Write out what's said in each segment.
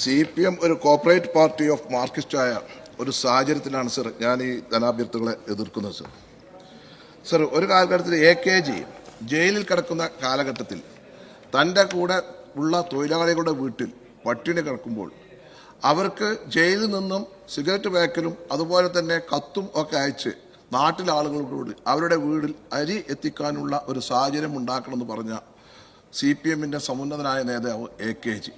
C P M ഒരു corporate party of മാർക്സിസ്റ്റായ ഒരു സാഹചര്യത്തിലാണ് സർ ഞാൻ ഈ ധനാഭ്യർത്ഥികളെ എതിർക്കുന്നത് സർ സർ ഒരു കാലഘട്ടത്തിൽ എ കെ ജി ജയിലിൽ കിടക്കുന്ന കാലഘട്ടത്തിൽ തന്റെ കൂടെ ഉള്ള തൊഴിലാളികളുടെ വീട്ടിൽ പട്ടിണി കിടക്കുമ്പോൾ അവർക്ക് ജയിലിൽ നിന്നും സിഗരറ്റ് പാക്കലും അതുപോലെ തന്നെ കത്തും ഒക്കെ അയച്ച് നാട്ടിലെ ആളുകളോട് അവരുടെ വീടിൽ അരി എത്തിക്കാനുള്ള ഒരു സാഹചര്യം ഉണ്ടാക്കണമെന്ന് പറഞ്ഞ സി പി എമ്മിന്റെ സമുന്നതനായ നേതാവ് എ കെ ജി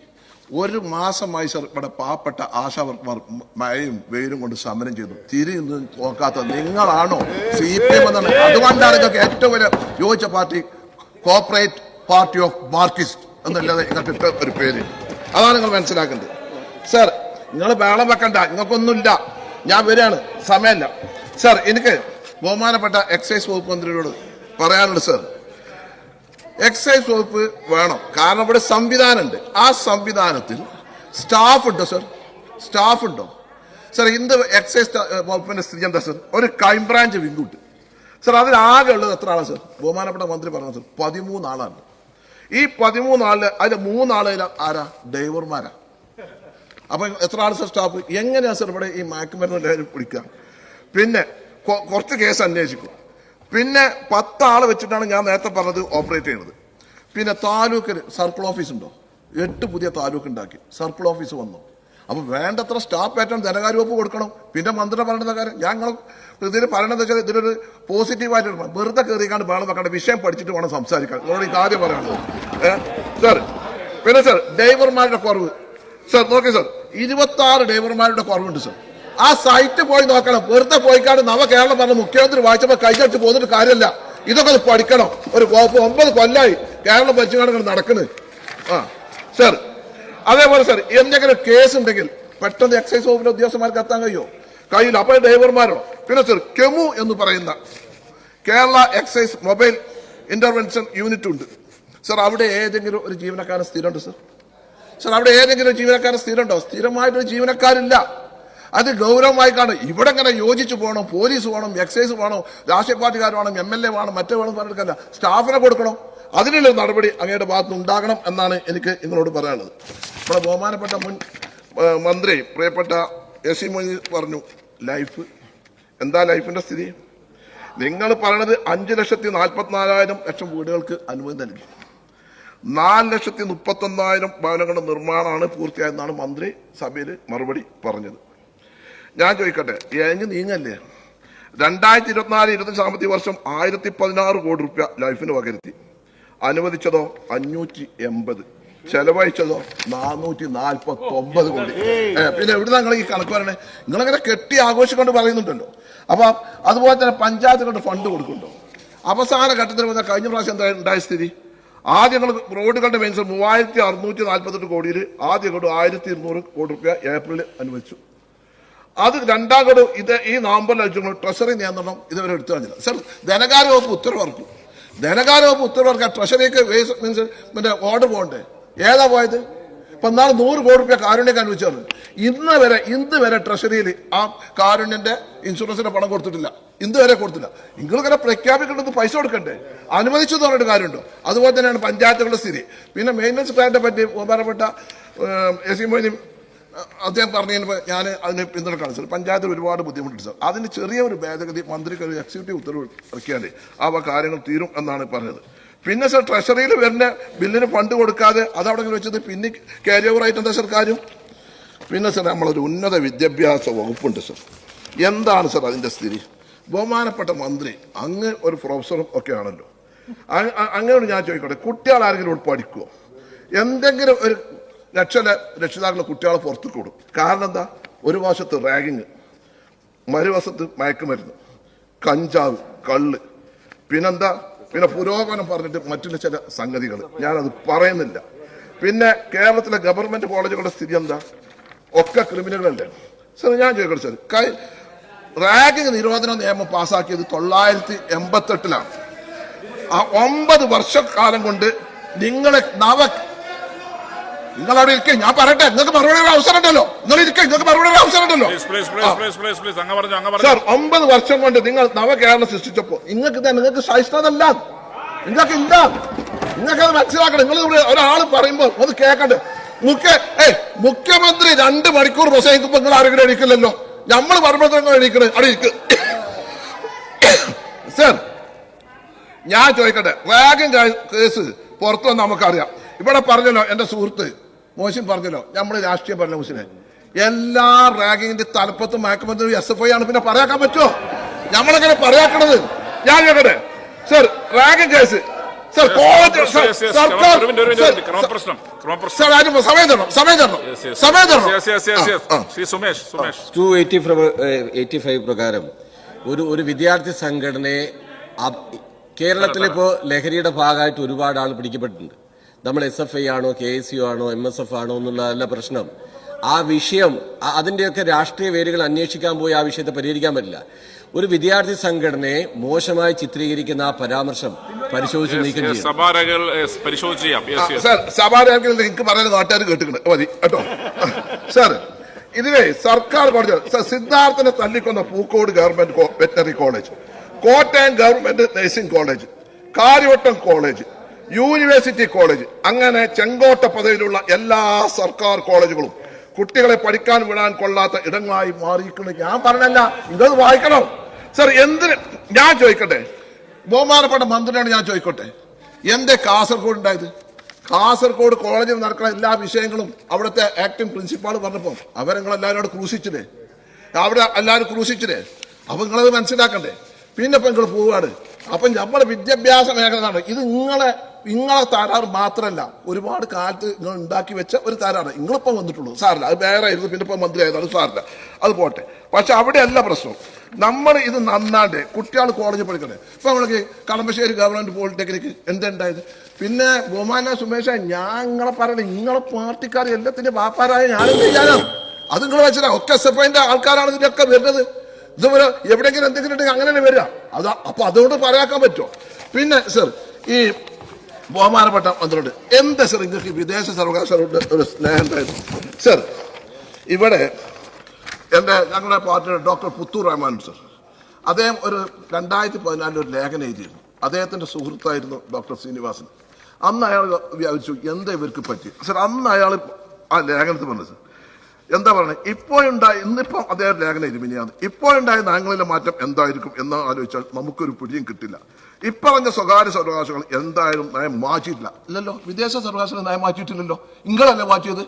ഒരു മാസമായി സർ ഇവിടെ പാവപ്പെട്ട ആശാവർക്കർ മഴയും വെയിലും കൊണ്ട് സമരം ചെയ്തു. തിരിഞ്ഞു നോക്കാത്ത നിങ്ങളാണോ? സി പി എം എന്നാണ്. അതുകൊണ്ടാണ് നിങ്ങൾക്ക് ഏറ്റവും വലിയ യോജിച്ച party corporate party of Marxist എന്നല്ലാതെ നിങ്ങൾക്ക് ഇട്ട ഒരു പേര്. അതാണ് നിങ്ങൾ മനസ്സിലാക്കേണ്ടത്. സർ നിങ്ങൾ വേളം വെക്കണ്ട. നിങ്ങൾക്കൊന്നുമില്ല. ഞാൻ വരികയാണ്. സമയമല്ല. സർ എനിക്ക് ബഹുമാനപ്പെട്ട എക്സൈസ് വകുപ്പ് മന്ത്രിയോട് പറയാനുണ്ട് സർ എക്സൈസ് വകുപ്പ് വേണം. കാരണം ഇവിടെ സംവിധാനമുണ്ട്. ആ സംവിധാനത്തിൽ സ്റ്റാഫ് ഉണ്ടോ സർ സ്റ്റാഫ് ഉണ്ടോ? സർ ഇന്ത് എക്സൈസ് വകുപ്പിന്റെ സ്ഥിതി എന്താ സർ ഒരു ക്രൈംബ്രാഞ്ച് വിങ്കുണ്ട് സർ അതിൽ ആകെ ഉള്ളത് എത്ര ആളാണ് സർ ബഹുമാനപ്പെട്ട മന്ത്രി പറഞ്ഞു സർ പതിമൂന്ന് ആളാണ് ഈ പതിമൂന്നാളിൽ അതിൽ മൂന്നാളിൽ ആരാ? ഡ്രൈവർമാരാ. അപ്പൊ എത്ര ആൾ സർ സ്റ്റാഫ് എങ്ങനെയാ സർ ഇവിടെ ഈ മയക്കുമരുന്ന് പിടിക്കുക പിന്നെ കുറച്ച് കേസ് അന്വേഷിക്കും. പിന്നെ പത്താളെ വെച്ചിട്ടാണ് ഞാൻ നേരത്തെ പറഞ്ഞത് ഓപ്പറേറ്റ് ചെയ്യുന്നത് പിന്നെ താലൂക്കിൽ സർക്കിൾ ഓഫീസ് ഉണ്ടോ? എട്ട് പുതിയ താലൂക്ക് ഉണ്ടാക്കി. സർക്കിൾ ഓഫീസ് വന്നു. അപ്പോൾ വേണ്ടത്ര സ്റ്റാഫ് പാറ്റേൺ ധനകാര്യ വകുപ്പ് കൊടുക്കണം. പിന്നെ മന്ത്രി പറയുന്ന കാര്യം ഞങ്ങൾ ഇതിൽ പറയണത് വെച്ചാൽ ഇതിലൊരു പോസിറ്റീവായിട്ട്. വെറുതെ കയറിക്കാണ്ട് വേണം വെക്കേണ്ട. വിഷയം പഠിച്ചിട്ട് വേണം സംസാരിക്കാൻ. നിങ്ങളോട് ഈ കാര്യം സർ സാർ പിന്നെ സാർ ഡ്രൈവർമാരുടെ കുറവ്. സർ നോക്കി സർ ഇരുപത്തി ആറ് ഡ്രൈവർമാരുടെ കുറവുണ്ട് സാർ ആ സൈറ്റ് പോയി നോക്കണം. വെറുതെ പോയിക്കാണ്ട് നവ കേരളം പറഞ്ഞ മുഖ്യമന്ത്രി വായിച്ചപ്പോ കൈകടിച്ച് പോന്നിട്ട് കാര്യമല്ല. ഇതൊക്കെ പഠിക്കണം. ഒരു ഒമ്പത് കൊല്ലായി കേരളം ഭരിച്ചുകൊണ്ട് നടക്കുന്നത് ആ സാർ അതേപോലെ സർ എന്തെങ്കിലും കേസ് ഉണ്ടെങ്കിൽ പെട്ടെന്ന് എക്സൈസ് വകുപ്പിലെ ഉദ്യോഗസ്ഥന്മാർക്ക് എത്താൻ കഴിയുമോ കഴിയില്ല അപ്പോൾ ഡ്രൈവർമാരോ പിന്നെ സർ കെമു എന്ന് പറയുന്ന Kerala excise mobile intervention unit ഉണ്ട്. സർ അവിടെ ഏതെങ്കിലും ഒരു ജീവനക്കാരൻ സ്ഥിരമുണ്ട് സർ സർ അവിടെ ഏതെങ്കിലും ജീവനക്കാരൻ സ്ഥിരമുണ്ടോ? സ്ഥിരമായിട്ടൊരു ജീവനക്കാരില്ല. അത് ഗൗരവമായി കാണും. ഇവിടെ ഇങ്ങനെ യോജിച്ചു പോകണം പോലീസ് വേണം എക്സൈസ് വേണം രാഷ്ട്രീയ പാർട്ടിക്കാർ വേണം എം എൽ എ വേണം മറ്റേ വേണം പറഞ്ഞെടുക്കല്ല സ്റ്റാഫിനെ കൊടുക്കണം. അതിനുള്ള നടപടി അങ്ങയുടെ ഭാഗത്ത് ഉണ്ടാകണം എന്നാണ് എനിക്ക് നിങ്ങളോട് പറയാനുള്ളത്. നമ്മുടെ ബഹുമാനപ്പെട്ട മുൻ മന്ത്രി പ്രിയപ്പെട്ട എസ് സി മൊയ്നി പറഞ്ഞു ലൈഫ് എന്താ ലൈഫിന്റെ സ്ഥിതി? നിങ്ങൾ പറയണത് അഞ്ച് ലക്ഷത്തി നാൽപ്പത്തിനാലായിരം ലക്ഷം വീടുകൾക്ക് അനുമതി നൽകി. നാല് ലക്ഷത്തി മുപ്പത്തൊന്നായിരം ഭവനങ്ങളുടെ നിർമ്മാണമാണ് പൂർത്തിയായെന്നാണ് മന്ത്രി സഭയിൽ മറുപടി പറഞ്ഞത്. ഞാൻ ചോദിക്കട്ടെ ഏങ്ങി നീങ്ങല്ലേ? രണ്ടായിരത്തി ഇരുപത്തിനാല് ഇരുപത്തി സാമ്പത്തിക വർഷം ആയിരത്തി പതിനാറ് കോടി റുപ്യ ലൈഫിന് പകരുത്തി. അനുവദിച്ചതോ? അഞ്ഞൂറ്റി എൺപത് ചെലവഴിച്ചതോ? നാനൂറ്റി നാൽപ്പത്തി ഒമ്പത് കോടി പിന്നെ എവിടെ നിങ്ങൾ ഈ കണക്ക് പറയണേ? നിങ്ങളങ്ങനെ കെട്ടി ആഘോഷിക്കൊണ്ട് പറയുന്നുണ്ടല്ലോ. അപ്പൊ അതുപോലെ തന്നെ പഞ്ചായത്തുകളുടെ ഫണ്ട് കൊടുക്കുന്നുണ്ടോ? അവസാന ഘട്ടത്തിൽ വന്ന കഴിഞ്ഞ പ്രാവശ്യം എന്താ ഉണ്ടായ സ്ഥിതി? ആദ്യം റോഡുകളുടെ മെയിൻസ് മൂവായിരത്തി അറുന്നൂറ്റി നാൽപ്പത്തെട്ട് കോടിയിൽ ആദ്യ കൊണ്ട് ആയിരത്തി ഇരുന്നൂറ് കോടി റുപ്യ ഏപ്രിലിൽ അനുവദിച്ചു. അത് രണ്ടാം ഇത് ഈ നവംബറിൽ അയച്ചു ട്രഷറി നിയന്ത്രണം ഇതുവരെ എടുത്തു കാണില്ല സർ ധനകാര്യ വകുപ്പ് ഉത്തരവിറക്കും. ധനകാര്യ വകുപ്പ് ഉത്തരവിറക്കാൻ ട്രഷറിക്ക് വേസ് മീൻസ് മറ്റേ ഓർഡർ പോകണ്ടേ? ഏതാ പോയത്? ഇപ്പൊ നാളെ നൂറ് കോടി റുപ്യ കാരുണ്യം അനുവദിച്ചത് ഇന്ന് വരെ ഇന്ന് വരെ ട്രഷറിയിൽ ആ കാരുണ്യന്റെ ഇൻഷുറൻസിന്റെ പണം കൊടുത്തിട്ടില്ല. ഇന്ന് വരെ കൊടുത്തില്ല. നിങ്ങൾക്കിങ്ങനെ പ്രഖ്യാപിക്കേണ്ടത് പൈസ കൊടുക്കണ്ടേ? അനുവദിച്ചു പറഞ്ഞിട്ട് കാര്യമുണ്ടോ? അതുപോലെ തന്നെയാണ് പഞ്ചായത്തുകളുടെ സ്ഥിതി. പിന്നെ മെയിന്റനൻസ് പ്ലാനിനെ പറ്റി ബഹുമാനപ്പെട്ട എസ് സി മൊയ്നി അദ്ദേഹം പറഞ്ഞതിന് ഞാൻ അതിന് പിന്തുണക്കാണ് സാർ പഞ്ചായത്തിൽ ഒരുപാട് ബുദ്ധിമുട്ടുണ്ട് സാർ. അതിന് ചെറിയ ഒരു ഭേദഗതി മന്ത്രിക്ക് ഒരു എക്സിക്യൂട്ടീവ് ഉത്തരവ് ഇറക്കിയാലേ അവ കാര്യങ്ങൾ തീരും എന്നാണ് പറഞ്ഞത്. പിന്നെ സാർ ട്രഷറിയിൽ വരുന്ന ബില്ലിന് ഫണ്ട് കൊടുക്കാതെ അതവിടെ വെച്ചത് പിന്നെ ക്യാരി ഓവർ ആയിട്ട് എന്താ സാർ കാര്യം? പിന്നെ സാർ നമ്മളൊരു ഉന്നത വിദ്യാഭ്യാസ വകുപ്പുണ്ട് സാർ. എന്താണ് സാർ അതിന്റെ സ്ഥിതി? ബഹുമാനപ്പെട്ട മന്ത്രി അങ്ങ് ഒരു പ്രൊഫസറും ഒക്കെ ആണല്ലോ. ഞാൻ ചോദിക്കട്ടെ കുട്ടികൾ ആരെങ്കിലും പഠിക്കുമോ എന്തെങ്കിലും ഒരു രക്ഷ രക്ഷിതാക്കളെ കുട്ടികളെ പുറത്തു വിടും. കാരണം എന്താ? ഒരു വശത്ത് റാഗിങ് മറുവശത്ത് മയക്കുമരുന്ന് കഞ്ചാവ് കള്ള്. പിന്നെന്താ? പിന്നെ പുരോഗമനം പറഞ്ഞിട്ട് മറ്റുള്ള ചില സംഗതികൾ. ഞാനത് പറയുന്നില്ല. പിന്നെ കേരളത്തിലെ ഗവൺമെന്റ് കോളേജുകളുടെ സ്ഥിതി എന്താ? ഒക്കെ ക്രിമിനലുകളല്ലേ? സാർ ഞാൻ ചോദിക്കട്ടെ സാർ കൈ റാഗിങ് നിരോധന നിയമം പാസ്സാക്കിയത് തൊള്ളായിരത്തി എൺപത്തെട്ടിലാണ്. ആ ഒമ്പത് വർഷക്കാലം കൊണ്ട് നിങ്ങളെ നവ നിങ്ങൾ അവിടെ ഇരിക്കേ ഞാൻ പറയട്ടെ നിങ്ങൾക്ക് മറുപടി ഒരു അവസരം ഉണ്ടല്ലോ നിങ്ങൾ ഇരിക്കേ നിങ്ങൾക്ക് മറുപടി ഒരു അവസരം ഉണ്ടല്ലോ സാർ ഒമ്പത് വർഷം കൊണ്ട് നിങ്ങൾ നവകേരളം സൃഷ്ടിച്ചപ്പോ നിങ്ങൾക്ക് തന്നെ നിങ്ങൾക്ക് സഹിഷ്ണതല്ല നിങ്ങൾക്ക് ഇല്ല. നിങ്ങൾക്ക് അത് മനസ്സിലാക്കണം. നിങ്ങൾ ഒരാൾ പറയുമ്പോൾ അത് കേക്കണ്ട് മുഖ്യ ഏ മുഖ്യമന്ത്രി രണ്ട് മണിക്കൂർ പ്രസംഗിക്കുമ്പോൾ നിങ്ങൾ ആരെങ്കിലും എണീക്കില്ലല്ലോ. നമ്മൾ പറയുമ്പോൾ എണീക്കണേ അവിടെ ഇരിക്ക്. സർ ഞാൻ ചോദിക്കട്ടെ വാഗൻ കേസ് പുറത്തു വന്ന് നമുക്കറിയാം. ഇവിടെ പറഞ്ഞല്ലോ എന്റെ സുഹൃത്ത് മോശം പറഞ്ഞല്ലോ. നമ്മൾ രാഷ്ട്രീയ ഭരണകൂസിനെ എല്ലാ റാഗിങ്ങിന്റെ തലപ്പത്തും മയക്കുമന്ത്രി എസ് എഫ് ഐ ആണ്. പിന്നെ പറയാക്കാൻ പറ്റുമോ? നമ്മളെങ്ങനെ പറയാക്കണത്? ഞാൻ ചോദിക്കട്ടെ sir ragging case. Sir college സർക്കാർ ആരും സമയം തരണം സമയം തരണം. സമയം തരണം. ടു എയ്റ്റി ഫൈവ് പ്രകാരം ഒരു ഒരു വിദ്യാർത്ഥി സംഘടനയെ കേരളത്തിലിപ്പോ ലഹരിയുടെ ഭാഗമായിട്ട് ഒരുപാട് ആൾ പിടിക്കപ്പെട്ടിട്ടുണ്ട്. നമ്മൾ എസ് എഫ് ഐ ആണോ കെ എസ് യു ആണോ എം എസ് എഫ് ആണോ എന്നുള്ളതല്ല പ്രശ്നം. ആ വിഷയം അതിന്റെയൊക്കെ അതിന്റെയൊക്കെ രാഷ്ട്രീയ വേരുകൾ അന്വേഷിക്കാൻ പോയി ആ വിഷയത്തെ പരിഹരിക്കാൻ പറ്റില്ല. ഒരു വിദ്യാർത്ഥി സംഘടനയെ മോശമായി ചിത്രീകരിക്കുന്ന ആ പരാമർശം പരിശോധിച്ച് നീക്കം ചെയ്യണം. സഭാരകൾ പരിശോധിച്ച് ചെയ്യാം. എനിക്ക് പറയുന്ന നാട്ടുകാർ കേട്ടിട്ടുണ്ട്. മതി കേട്ടോ. സാർ ഇതിലെ സർക്കാർ പറഞ്ഞത് സാർ സിദ്ധാർത്ഥനെ തല്ലിക്കൊന്ന Pookode government veterinary college Kottayam government nursing college Kariavattom college university college അങ്ങനെ ചെങ്കോട്ട പദവിയിലുള്ള എല്ലാ സർക്കാർ കോളേജുകളും കുട്ടികളെ പഠിക്കാൻ വിടാൻ കൊള്ളാത്ത ഇടങ്ങളായി മാറിയിരിക്കുന്നത് ഞാൻ പറഞ്ഞല്ല ഇതത് വായിക്കണം. സർ എന്തിന്? ഞാൻ ചോദിക്കട്ടെ. ബഹുമാനപ്പെട്ട മന്ത്രിയോട് ഞാൻ ചോദിക്കട്ടെ. എന്തേ കാസർഗോഡ് ഉണ്ടായത്? കാസർഗോഡ് കോളേജിൽ നടക്കുന്ന എല്ലാ വിഷയങ്ങളും അവിടുത്തെ ആക്ടിംഗ് പ്രിൻസിപ്പാൾ പറഞ്ഞപ്പോൾ അവരെല്ലാവരും അവിടെ ക്രൂശിച്ചില്ലേ? അവിടെ എല്ലാവരും ക്രൂശിച്ചില്ലേ? അപ്പൊ നിങ്ങളത് മനസ്സിലാക്കണ്ടേ? പിന്നെ ഇപ്പൊ നിങ്ങൾ പോവുകയാണ്. അപ്പൊ നമ്മുടെ വിദ്യാഭ്യാസ മേഖല ഇത് നിങ്ങളെ നിങ്ങളെ താരാറ് മാത്രമല്ല ഒരുപാട് കാലത്ത് നിങ്ങൾ ഉണ്ടാക്കി വെച്ച ഒരു താരാണ് നിങ്ങളിപ്പം വന്നിട്ടുള്ളൂ. സാറില്ല അത് വേറെ ആയിരുന്നു പിന്നെ ഇപ്പം മന്ത്രി ആയതാണ് സാറില്ല. അത് പോട്ടെ. പക്ഷെ അവിടെയല്ല പ്രശ്നം. നമ്മൾ ഇത് നന്നാണ്ട് കുട്ടികൾ കോളേജിൽ പഠിക്കണേ. ഇപ്പം നമ്മൾക്ക് കളമശ്ശേരി ഗവൺമെന്റ് പോളിടെക്നിക്ക് എന്തുണ്ടായത്? പിന്നെ ബഹുമാന സുമേഷ ഞാൻ നിങ്ങളെ പറയണേ നിങ്ങളെ പാർട്ടിക്കാർ എല്ലാത്തിന്റെ വാപ്പാരായ ഞാനും ചെയ്യാനാണ് അത് നിങ്ങൾ വെച്ചാൽ ഒക്കെ എസ് എഫ് ഐന്റെ ആൾക്കാരാണ് ഇതിനൊക്കെ വരുന്നത്. ഇതുപോലെ എവിടെയെങ്കിലും എന്തെങ്കിലും ഉണ്ടെങ്കിൽ അങ്ങനെ വരിക. അത് അപ്പോൾ അതുകൊണ്ട് പറയാക്കാൻ പറ്റുമോ? പിന്നെ സർ ഈ ബഹുമാനപ്പെട്ട മന്ത്രിയോട്. എന്താ സർ നിങ്ങൾക്ക് വിദേശ സർവകലാശാലയുടെ ഒരു സ്നേഹം ഉണ്ടായിരുന്നു? സർ ഇവിടെ എന്റെ ഞങ്ങളുടെ പാർട്ടിയുടെ ഡോക്ടർ പുത്തൂർ റഹ്മാൻ സർ അദ്ദേഹം ഒരു രണ്ടായിരത്തി പതിനാലിൽ ഒരു ലേഖനം എഴുതിയിരുന്നു. അദ്ദേഹത്തിന്റെ സുഹൃത്തായിരുന്നു ഡോക്ടർ ശ്രീനിവാസൻ. അന്ന് അയാൾ വ്യാപിച്ചു എന്താ ഇവർക്ക് പറ്റി? സർ അന്ന് അയാൾ ആ ലേഖനത്തിൽ പറഞ്ഞു സർ എന്താ പറയുന്നത് ഇപ്പോഴുണ്ടായ ഇന്നിപ്പം അദ്ദേഹം ലേഖനം ഇരുമിനിയാണ് ഇപ്പോഴുണ്ടായ നയങ്ങളിലെ മാറ്റം എന്തായിരിക്കും? എന്ന് ആലോചിച്ചാൽ നമുക്കൊരു പിടിയും കിട്ടില്ല. ഇപ്പറഞ്ഞ സ്വകാര്യ സർവകാശങ്ങൾ എന്തായാലും നയം മാറ്റിയിട്ടില്ല. ഇല്ലല്ലോ. വിദേശ സർവകാശങ്ങൾ നയം മാറ്റിയിട്ടില്ലല്ലോ. നിങ്ങളല്ലേ മാറ്റിയത്?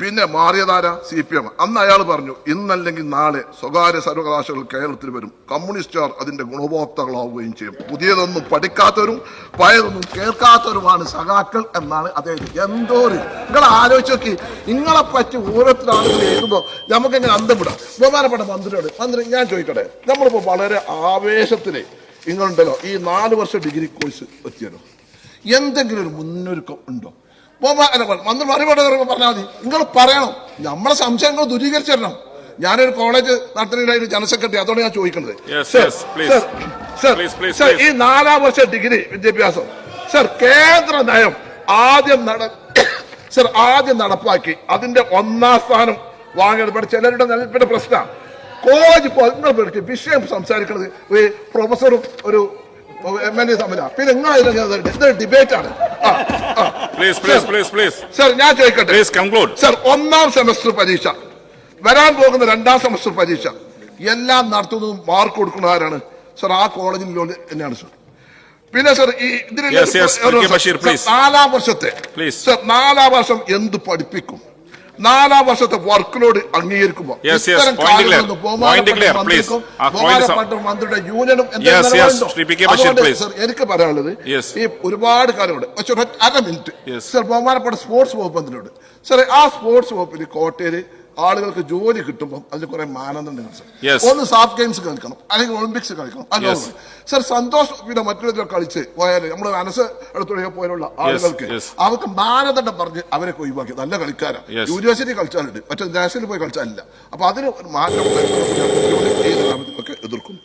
പിന്നെ മാറിയതാര? സി പി എം അന്ന് അയാൾ പറഞ്ഞു ഇന്നല്ലെങ്കിൽ നാളെ സ്വകാര്യ സർവകലാശാലകൾ കേരളത്തിൽ വരും. കമ്മ്യൂണിസ്റ്റുകാർ അതിന്റെ ഗുണഭോക്താക്കളാവുകയും ചെയ്യും. പുതിയതൊന്നും പഠിക്കാത്തവരും പഴയതൊന്നും കേൾക്കാത്തവരുമാണ് സഖാക്കൾ എന്നാണ് അദ്ദേഹം എന്തോ നിങ്ങൾ ആലോചിച്ച് നോക്കി. നിങ്ങളെ പറ്റി ഓരോരുത്തർ ആളുകൾ എഴുതുമ്പോൾ നമുക്കിങ്ങനെ അന്തം വിടാം. ബഹുമാനപ്പെട്ട മന്ത്രിയോട് മന്ത്രി ഞാൻ ചോദിക്കട്ടെ? നമ്മളിപ്പോൾ വളരെ ആവേശത്തിൽ നിങ്ങളുണ്ടല്ലോ ഈ നാല് വർഷം ഡിഗ്രി കോഴ്സ് എത്തിയല്ലോ എന്തെങ്കിലും ഒരു മുന്നൊരുക്കം ഉണ്ടോ? മന്ത്രി മറുപടി പറഞ്ഞാൽ മതി. നിങ്ങൾ പറയണം. നമ്മളെ സംശയങ്ങൾ ദൂരീകരിച്ചു തരണം ഞാനൊരു കോളേജ് നടത്തുന്നതിന് ജനറൽ സെക്രട്ടറി അതോടെ ഞാൻ ചോദിക്കുന്നത് please. ഈ നാലാം വർഷ ഡിഗ്രി വിദ്യാഭ്യാസം. സർ കേന്ദ്ര നയം ആദ്യം നട സർ ആദ്യം നടപ്പാക്കി അതിന്റെ ഒന്നാം സ്ഥാനം വാങ്ങിയത് ചിലരുടെ നിലപ്പിന്റെ പ്രശ്നമാണ് കോളേജ് പേർക്ക് വിഷയം സംസാരിക്കുന്നത് ഒരു പ്രൊഫസറും ഒരു എം എൽ എ തമ്മിലാണ് പിന്നെ നിങ്ങൾ ഇതൊരു ഡിബേറ്റ് ആണ്. സർ ഞാൻ ചോദിക്കട്ടെ? സാർ ഒന്നാം സെമസ്റ്റർ പരീക്ഷ. വരാൻ പോകുന്ന രണ്ടാം സെമസ്റ്റർ പരീക്ഷ. എല്ലാം നടത്തുന്നതും മാർക്ക് കൊടുക്കുന്ന ആരാണ്? സർ ആ കോളേജിൽ തന്നെയാണ് സർ പിന്നെ സർ ഈ ഇതിന്. നാലാം വർഷത്തെ. സർ നാലാം വർഷം എന്ത് പഠിപ്പിക്കും? നാലാം വർഷത്തെ വർക്ക് ലോഡ് അംഗീകരിക്കുമ്പോൾ ഇത്തരം. കാര്യങ്ങളൊന്നും ബഹുമാനപ്പെട്ട മന്ത്രിക്കും ബഹുമാനപ്പെട്ട മന്ത്രിയുടെ യൂണിയനും അതുകൊണ്ട് സർ എനിക്ക് പറയാനുള്ളത്. ഈ ഒരുപാട് കാര്യമുണ്ട് പക്ഷെ അര മിനിറ്റ് സർ ബഹുമാനപ്പെട്ട സ്പോർട്സ് വകുപ്പ് മന്ത്രിയോട്. സാറേ ആ സ്പോർട്സ് വകുപ്പിൽ കോട്ടയിൽ ആളുകൾക്ക് ജോലി കിട്ടുമ്പോൾ അതിൽ കുറെ മാനദണ്ഡങ്ങൾ സർ. ഒന്ന് സാഫ് ഗെയിംസ് കളിക്കണം അല്ലെങ്കിൽ ഒളിമ്പിക്സ് കളിക്കണം. അല്ലെങ്കിൽ സർ സന്തോഷ് പിന്നെ മറ്റൊരു കളിച്ച് പോയാൽ നമ്മുടെ മനസ്സ് എടുത്തുള്ള പോലുള്ള ആളുകൾക്ക്. അവർക്ക് മാനദണ്ഡം പറഞ്ഞ് അവരെ ഒഴിവാക്കി. നല്ല കളിക്കാരാണ്. യൂണിവേഴ്സിറ്റി കളിച്ചാലുണ്ട് മറ്റേ നാഷണലിൽ പോയി കളിച്ചാലില്ല. അപ്പൊ അതിന് ഒരു മാറ്റം എതിർക്കും.